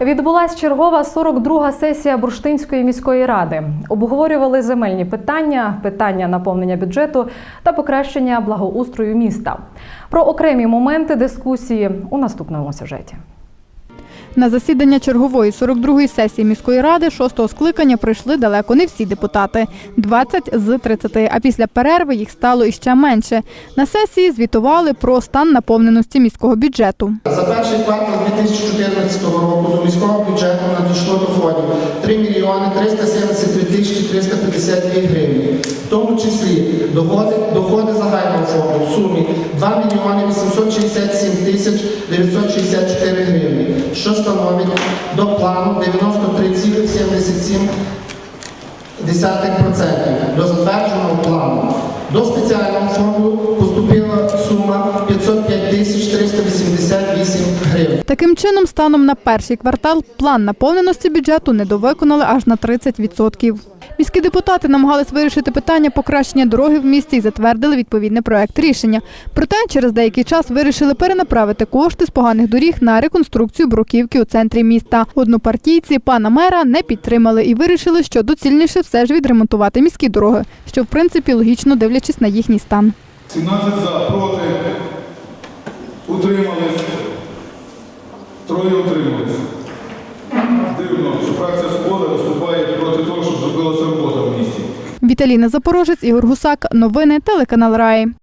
Відбулась чергова 42-га сесія Бурштинської міської ради. Обговорювали земельні питання, питання наповнення бюджету та покращення благоустрою міста. Про окремі моменти дискусії у наступному сюжеті. На засідання чергової 42-ї сесії міської ради шостого скликання прийшли далеко не всі депутати 20 з 30, а після перерви їх стало іще менше. На сесії звітували про стан наповненості міського бюджету. За перший квартал 2014 року до міського бюджету надійшло доходів 3 мільйони 373 тисячі 352 гривні. В тому числі доходи, доходи загального фонду в сумі 2 мільйони 867 тисяч 964 гривні, що становить до плану 93,77% до затвердженого плану. До Таким чином, станом на перший квартал план наповненості бюджету недовиконали аж на 30%. Міські депутати намагались вирішити питання покращення дороги в місті і затвердили відповідний проект рішення. Проте через деякий час вирішили перенаправити кошти з поганих доріг на реконструкцію бруківки у центрі міста. Однопартійці пана мера не підтримали і вирішили, що доцільніше все ж відремонтувати міські дороги, що в принципі логічно дивлячись на їхній стан. 17 за, проти, утримались, троє утримується. Дивно, що фракція «Свобода» виступає проти того, щоб зробилася робота в місті. Віталіна Запорожець, Ігор Гусак. Новини телеканал Раї.